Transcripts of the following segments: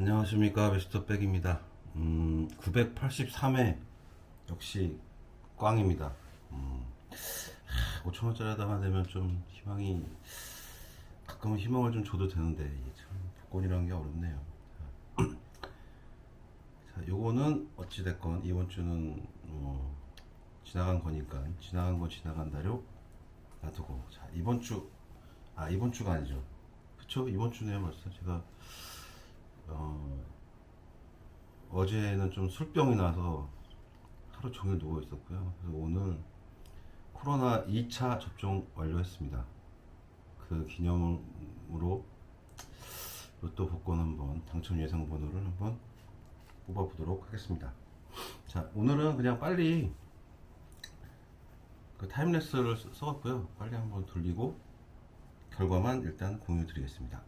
안녕하십니까 베스트백입니다. 음, 983회 역시 꽝입니다. 음, 5천 원짜리 하다가 되면 좀 희망이 가끔은 희망을 좀 줘도 되는데 참 복권이라는 게 어렵네요. 자, 요거는 어찌 됐건 이번 주는 뭐 지나간 거니까 지나간 거 지나간 대로 놔두고 자 이번 주 아 이번 주가 아니죠. 그쵸 이번 주네요 벌써 제가 어, 어제는 좀 술병이 나서 하루 종일 누워 있었고요. 그래서 오늘 코로나 2차 접종 완료했습니다. 그 기념으로 로또 복권 한번 당첨 예상 번호를 한번 뽑아 보도록 하겠습니다. 자, 오늘은 그냥 빨리 그 타임랩스를 써- 써왔고요. 빨리 한번 돌리고 결과만 일단 공유 드리겠습니다.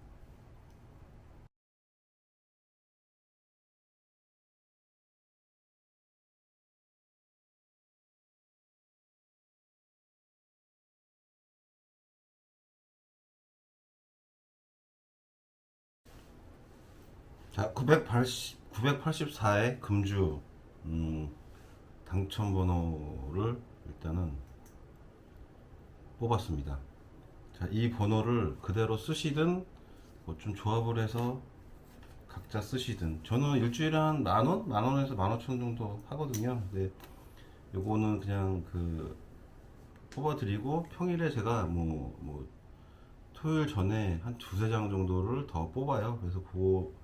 자, 980, 984의 금주 음, 당첨 번호를 일단은 뽑았습니다. 자, 이 번호를 그대로 쓰시든 뭐 좀 조합을 해서 각자 쓰시든 저는 일주일에 한 만 원, 만 원에서 만 오천 정도 하거든요. 근데 요거는 그냥 그 뽑아드리고 평일에 제가 뭐, 뭐 토요일 전에 한 두세 장 정도를 더 뽑아요. 그래서 그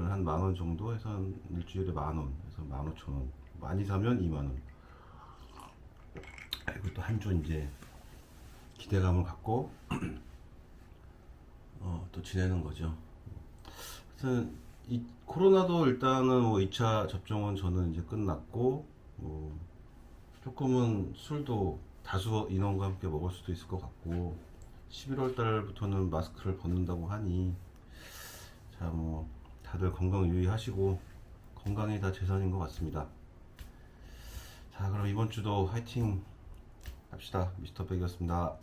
거를 한만 원 정도 해서 한 일주일에 만 원, 해서 만 오천 원. 많이 사면 2만 원. 그리고 또한주 이제 기대감을 갖고 어, 또 지내는 거죠. 하여튼 이 코로나도 일단은 뭐 2차 접종은 저는 이제 끝났고 뭐 조금은 술도 다수 인원과 함께 먹을 수도 있을 것 같고 11월 달부터는 마스크를 벗는다고 하니 자뭐 다들 건강 유의하시고 건강이 다 재산인 것 같습니다. 자 그럼 이번 주도 화이팅 합시다. 미스터 백이었습니다.